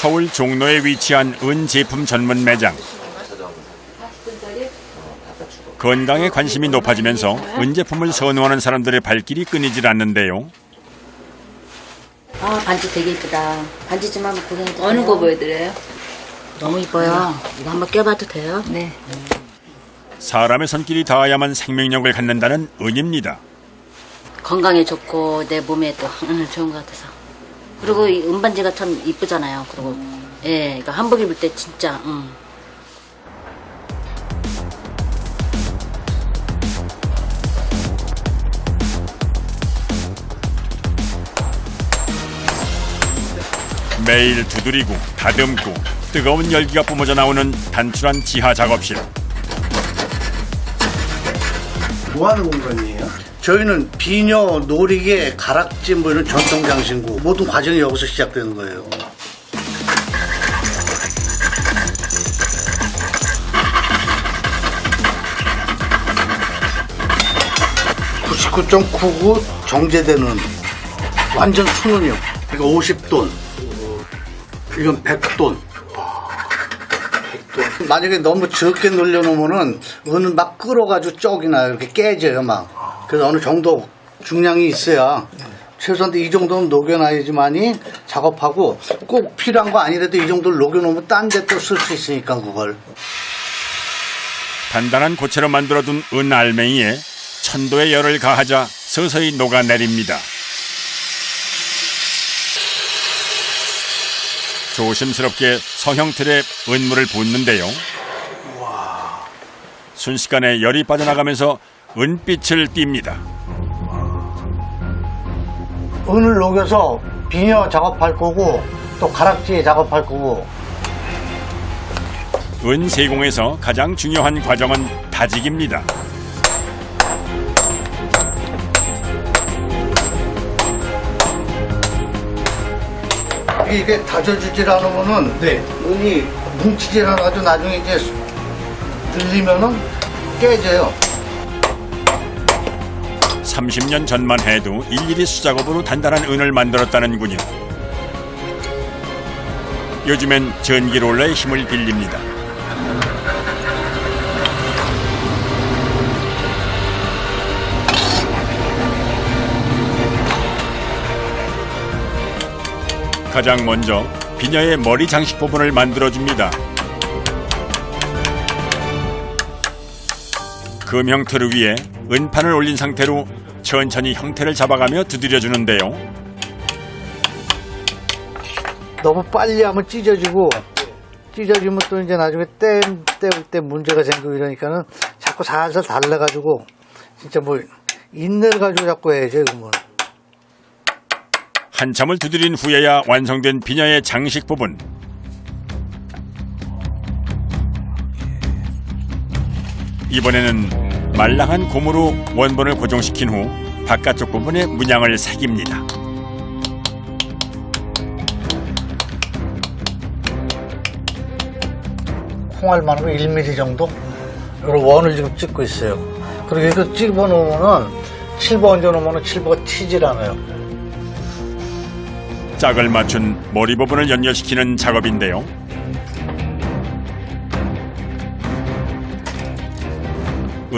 서울 종로에 위치한 은 제품 전문 매장. 건강에 관심이 높아지면서 은 제품을 선호하는 사람들의 발길이 끊이질 않는데요. 아 반지 되게 이쁘다. 반지 좀 한번 구경해 주세요. 어느 거 보여드려요? 너무 이뻐요. 이거 한번 껴봐도 돼요? 네. 사람의 손길이 닿아야만 생명력을 갖는다는 은입니다. 건강에 좋고 내 몸에 또 응, 좋은 것 같아서. 그리고 이 은반지가 참 이쁘잖아요. 그리고 예, 이거 한복 입을 때 진짜 응. 매일 두드리고 다듬고 뜨거운 열기가 뿜어져 나오는 단출한 지하 작업실. 뭐 하는 공간이에요? 저희는 비녀, 놀이개, 가락지 뭐 이런 전통 장신구 모든 과정이 여기서 시작되는 거예요. (99.99) 정제되는 완전 순은이요 그러니까 (50돈) 이건 (100돈) 만약에 너무 적게 놀려놓으면은 은은 막 끓어가지고 쪽이 나요. 이렇게 깨져요, 막. 그래서 어느 정도 중량이 있어야 최소한 이 정도는 녹여놔야지만이 작업하고 꼭 필요한 거 아니라도 이 정도를 녹여놓으면 딴 데 또 쓸 수 있으니까 그걸. 단단한 고체로 만들어둔 은 알맹이에 천도의 열을 가하자 서서히 녹아내립니다. 조심스럽게 성형틀에 은물을 붓는데요. 순식간에 열이 빠져나가면서 은빛을 띱니다. 은을 녹여서 비녀 작업할 거고 또 가락지 작업할 거고 은 세공에서 가장 중요한 과정은 다지기입니다. 이게 다져주질 않으면은 네. 은이 뭉치질 않아가지고 나중에 이제 들리면은 깨져요. 30년 전만 해도 일일이 수작업으로 단단한 은을 만들었다는군요. 요즘엔 전기롤러의 힘을 빌립니다. 가장 먼저 비녀의 머리 장식 부분을 만들어줍니다. 금 형 틀 위에 은판을 올린 상태로 천천히 형태를 잡아가며 두드려주는데요. 너무 빨리 하면 찢어지고 찢어지면 또 이제 나중에 때 때울 때 문제가 생기고 이러니까는 자꾸 살살 달래가지고 진짜 뭐 인내를 가지고 자꾸 해야죠 이건 한참을 두드린 후에야 완성된 비녀의 장식 부분. 이번에는 말랑한 고무로 원본을 고정시킨 후 바깥쪽 부분에 문양을 새깁니다. 콩알만으로 1mm 정도 이런 원을 지금 찍고 있어요. 그리고 이거 찍어 놓으면은 7번 얹어 놓으면은 7번가 튀질 않아요. 짝을 맞춘 머리 부분을 연결시키는 작업인데요.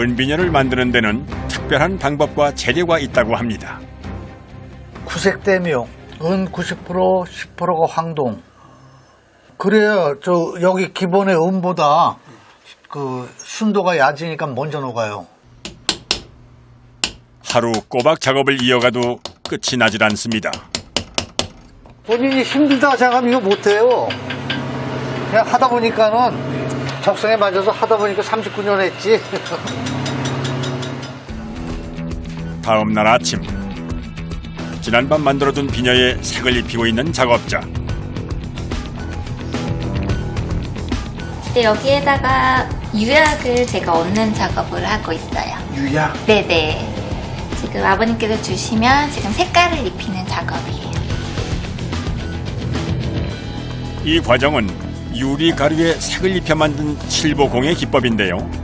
은비녀를 만드는 데는 특별한 방법과 재료가 있다고 합니다. 구색대묘, 은 90%, 10%가 황동. 그래야 저 여기 기본의 은보다 그 순도가 얕으니까 먼저 녹아요. 하루 꼬박 작업을 이어가도 끝이 나질 않습니다. 본인이 힘들다 생각하면 이거 못해요. 그냥 하다 보니까는 적성에 맞아서 하다 보니까 39년 했지. 다음 날 아침 지난밤 만들어둔 비녀에 색을 입히고 있는 작업자 네, 여기에다가 유약을 제가 얹는 작업을 하고 있어요. 유약. 네네. 지금 아버님께서 주시면 지금 색깔을 입히는 작업이에요. 이 과정은 유리 가루에 색을 입혀 만든 칠보공의 기법인데요.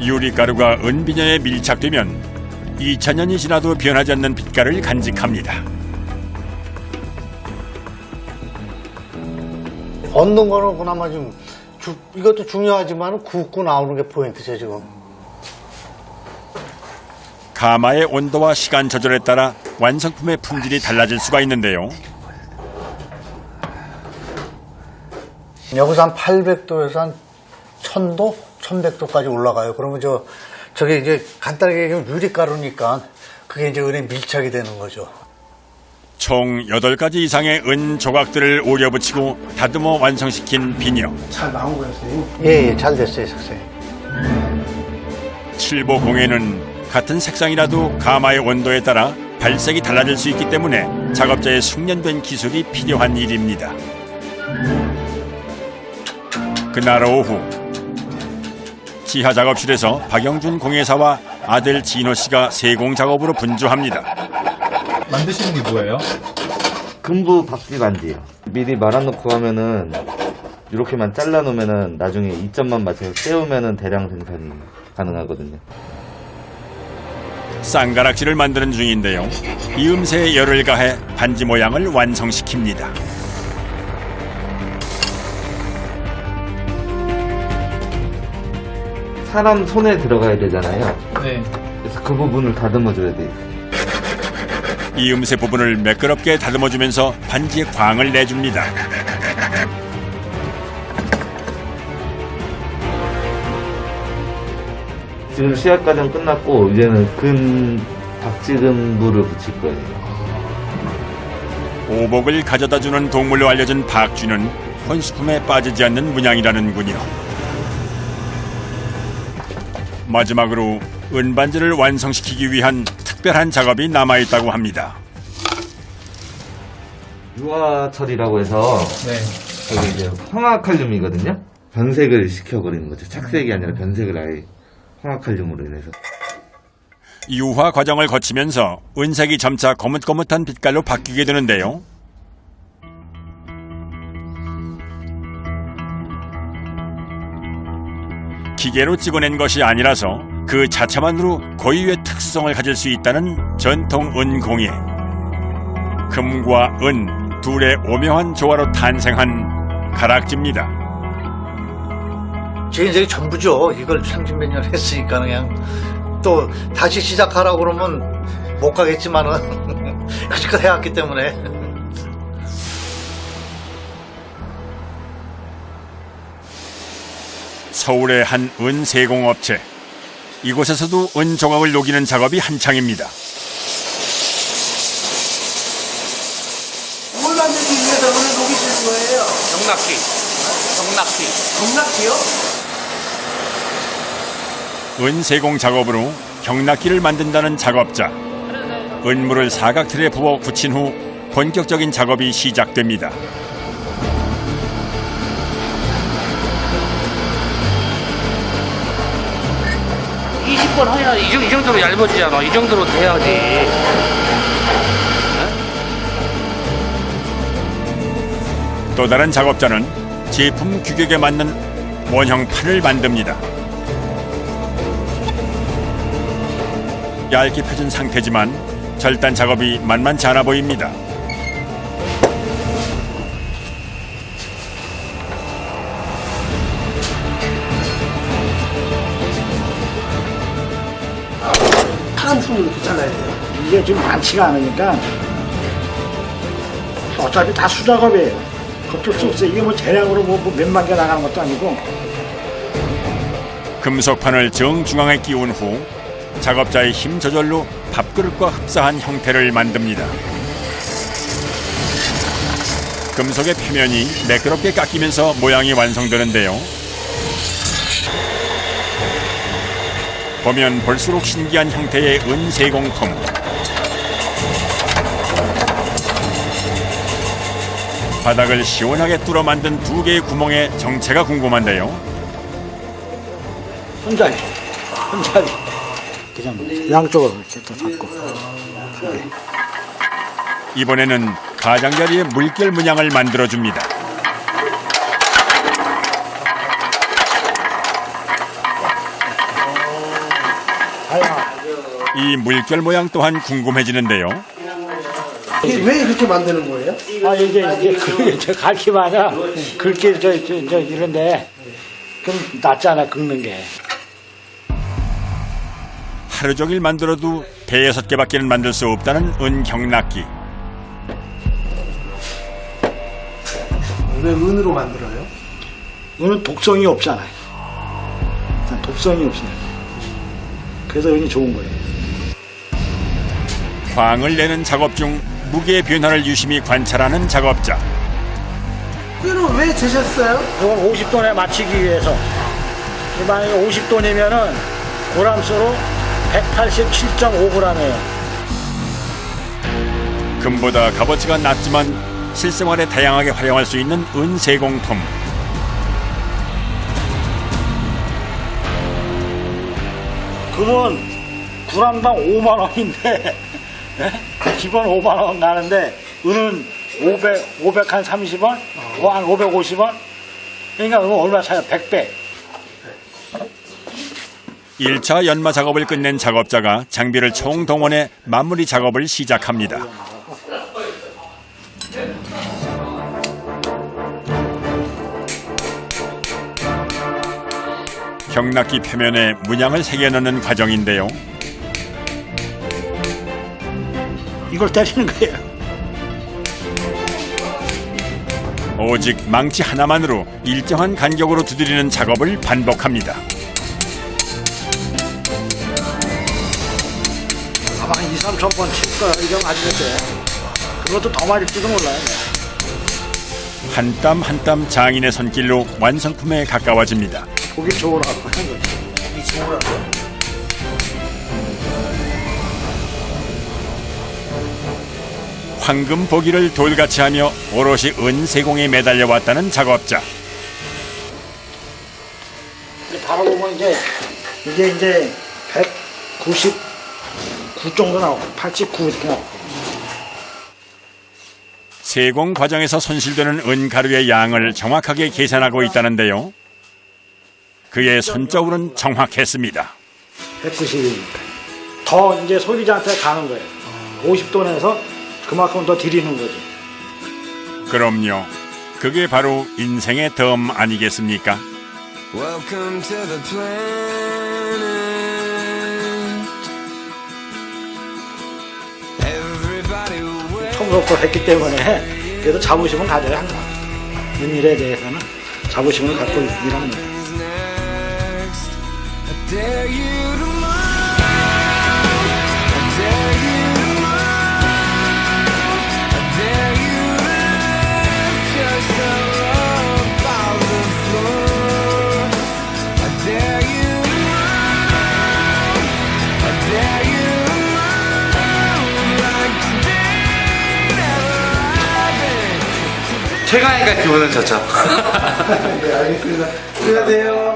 유리 가루가 은비녀에 밀착되면 2000년이 지나도 변하지 않는 빛깔을 간직합니다. 얻는 거는 그나마 좀 주- 이것도 중요하지만 굽고 나오는 게 포인트죠 지금. 가마의 온도와 시간 조절에 따라 완성품의 품질이 달라질 수가 있는데요. 여기서 한 800도에서 한 1000도, 1100도까지 올라가요. 그러면 저 저게 이제 간단하게 얘기하면 유리가루니까 그게 이제 은에 밀착이 되는 거죠. 총 8가지 이상의 은 조각들을 오려 붙이고 다듬어 완성시킨 비녀. 잘 나온 거였어요. 예, 예, 잘 됐어요, 색상이. 칠보공예는 같은 색상이라도 가마의 온도에 따라 발색이 달라질 수 있기 때문에 작업자의 숙련된 기술이 필요한 일입니다. 그날 오후 지하 작업실에서 박영준 공예사와 아들 진호 씨가 세공 작업으로 분주합니다. 만드시는 게 뭐예요? 금부 박쥐 반지요. 미리 말아놓고 하면은 이렇게만 잘라놓으면은 나중에 이점만 맞춰서 세우면은 대량 생산이 가능하거든요. 쌍가락지를 만드는 중인데요. 이음새에 열을 가해 반지 모양을 완성시킵니다. 사람 손에 들어가야 되잖아요. 네. 그래서 그 부분을 다듬어줘야 돼요. 이 음새 부분을 매끄럽게 다듬어주면서 반지에 광을 내줍니다. 지금 시약 과정 끝났고 이제는 근 박쥐근부를 붙일 거예요. 오복을 가져다 주는 동물로 알려진 박쥐는 혼수품에 빠지지 않는 문양이라는군요. 마지막으로 은반지를 완성시키기 위한 특별한 작업이 남아있다고 합니다. 유화철이라고 해서 네. 저기 이제 황화칼륨이거든요. 변색을 시켜버리는 거죠. 착색이 아니라 변색을 아예 황화칼륨으로 인해서. 유화 과정을 거치면서 은색이 점차 거뭇거뭇한 빛깔로 바뀌게 되는데요. 기계로 찍어낸 것이 아니라서 그 자체만으로 고유의 특수성을 가질 수 있다는 전통 은공예. 금과 은 둘의 오묘한 조화로 탄생한 가락지입니다. 제 인생이 전부죠. 이걸 30몇 년 했으니까 그냥 또 다시 시작하라고 그러면 못 가겠지만은 그지껏 해왔기 때문에 서울의 한 은세공업체. 이곳에서도 은 조각을 녹이는 작업이 한창입니다. 뭘 만들기 위해서 오늘 녹이시는 거예요? 경락기. 경락기. 경락기요? 은세공 작업으로 경락기를 만든다는 작업자. 은물을 사각틀에 부어 굳힌 후 본격적인 작업이 시작됩니다. 20번 해야 이, 정- 이 정도로 얇아지잖아. 이 정도로 돼야지. 또 다른 작업자는 제품 규격에 맞는 원형 판을 만듭니다. 얇게 펴진 상태지만 절단 작업이 만만치 않아 보입니다. 이렇게 잘라야 돼요. 이게 지금 많지가 않으니까 어차피 다 수작업이에요. 어쩔 수 없어요. 이게 뭐 대량으로 뭐 몇만 개 나가는 것도 아니고 금속판을 정중앙에 끼운 후 작업자의 힘 조절로 밥그릇과 흡사한 형태를 만듭니다. 금속의 표면이 매끄럽게 깎이면서 모양이 완성되는데요. 보면 볼수록 신기한 형태의 은세공품. 바닥을 시원하게 뚫어 만든 두 개의 구멍의 정체가 궁금한데요. 혼자리, 혼자리. 그냥 양쪽으로 이렇게 또 잡고. 이번에는 가장자리에 물결 문양을 만들어줍니다. 이 물결 모양 또한 궁금해지는데요. 이게 왜 이렇게 만드는 거예요? 아 이제 이제 그, 저 갈키마냐 긁기 저, 저, 저 이런데 좀 낫잖아 긁는 게. 하루 종일 만들어도 대여섯 개밖에는 만들 수 없다는 은경락기. 왜 은으로 만들어요? 이거는 독성이 없잖아요. 일단 독성이 없어요. 그래서 은이 좋은 거예요. 광을 내는 작업 중 무게의 변화를 유심히 관찰하는 작업자. 뼈는 왜 재셨어요? 이건 50돈에 맞추기 위해서. 만약에 50돈이면은 고람수로 187.5g이에요. 금보다 값어치가 낮지만 실생활에 다양하게 활용할 수 있는 은세공품. 금은 구람당 5만 원인데 기본 5만 원 나는데 은은 500, 500 한 30원, 뭐 한 550원. 그러니까 그거 얼마 차요? 100배. 1차 연마 작업을 끝낸 작업자가 장비를 총동원해 마무리 작업을 시작합니다. 경락기 표면에 문양을 새겨 넣는 과정인데요. 이걸 때리는 거예요. 오직 망치 하나만으로 일정한 간격으로 두드리는 작업을 반복합니다. 아마 한 2, 3천 번칠 거야. 이거 맞으겠어요. 그것도 더 맞을지도 몰라요. 한 땀 한 땀 장인의 손길로 완성품에 가까워집니다. 보기 좋으라고 하는 거지. 이 좋으라고 황금 보기를 돌같이 하며 오롯이 은세공에 매달려 왔다는 작업자. 이제 바로 보면 이제 이게 이제 199 정도 나오고 89 이렇게 나오고. 세공 과정에서 손실되는 은가루의 양을 정확하게 계산하고 있다는데요. 그의 손자울은 정확했습니다. 190이니까. 더 이제 소비자한테 가는 거예요. 50도 내서 그만큼 더 드리는 거지. 그럼요. 그게 바로 인생의 덤 아니겠습니까? Welcome to the planet. Everybody wait. 처음부터 했기 때문에 그래도 자부심은 가져야 한다. 은일에 대해서는 자부심을 갖고 일하는 거예요. is next. I dare you happened. 최강이가 기분은 좋죠. 네, 알겠습니다. 수고하세요.